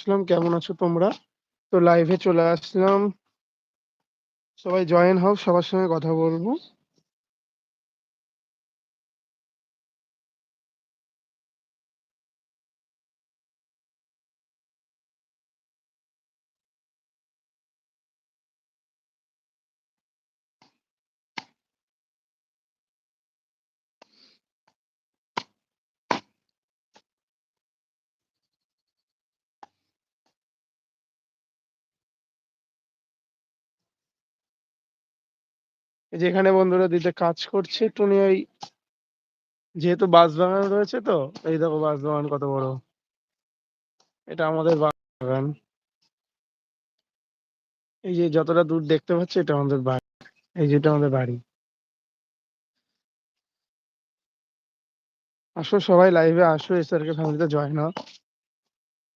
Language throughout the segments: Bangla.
আসলাম। কেমন আছো তোমরা? তো লাইভে চলে আসলাম। সবাই জয়েন হও, সবার সঙ্গে কথা বলব। এই যে এখানে বন্ধুরা দিতে কাজ করছে, টুনি ওই যেহেতু বাঁশ বাগান রয়েছে তো, এই দেখো বাঁশ বাগান কত বড়। এটা আমাদের বাগান এই যে যতটা দূর দেখতে পাচ্ছি, এটা আমাদের বাড়ি। এই যেটা আমাদের বাড়ি। আসো সবাই লাইভে আসো এসআরকে ফ্যামিলিতে জয়েন হও।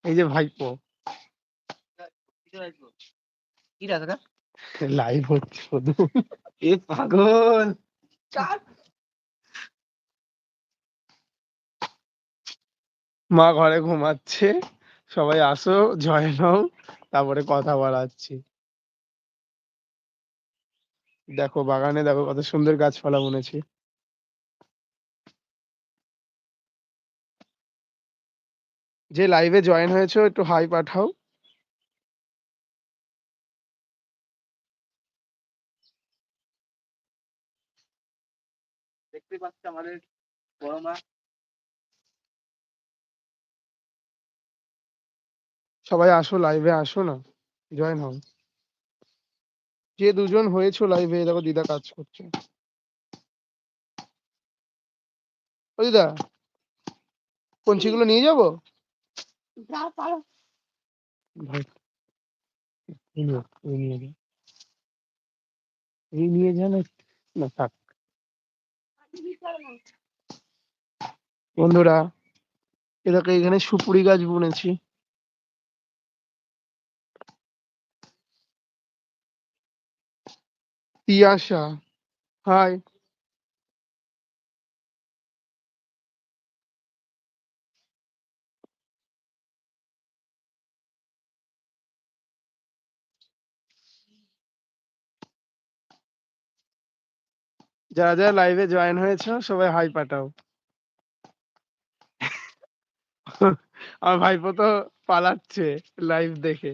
এই যে ভাইপো। কি রাখা লাইভ হচ্ছে শুধু। এ পাগল। মা ঘরে ঘুমাচ্ছে। সবাই আসো জয়েন হও তারপরে কথা বাড়াচ্ছি দেখো বাগানে দেখো কত সুন্দর গাছপালা বুনেছি যে লাইভে জয়েন হয়েছো একটু হাই পাঠাও। দেখতে পাচ্ছি আমাদের বড় মা। সবাই আসো লাইভে আসো না। জয়েন হও। যে দুজন হয়েছো লাইভে দেখো দিদা কাজ করছে। ও দিদা কঞ্চিগুলো নিয়ে যাব? ভাই, এই নিয়ে, এই নিয়ে যা। এই নিয়ে যা না না থাক। বন্ধুরা এটাকে এখানে সুপুরি গাছ বুনেছি। তিয়াশা হাই। যারা যারা লাইভে জয়েন হয়েছে সবাই হাই পাঠাও। আমার ভাইপো তো পালাচ্ছে লাইভ দেখে।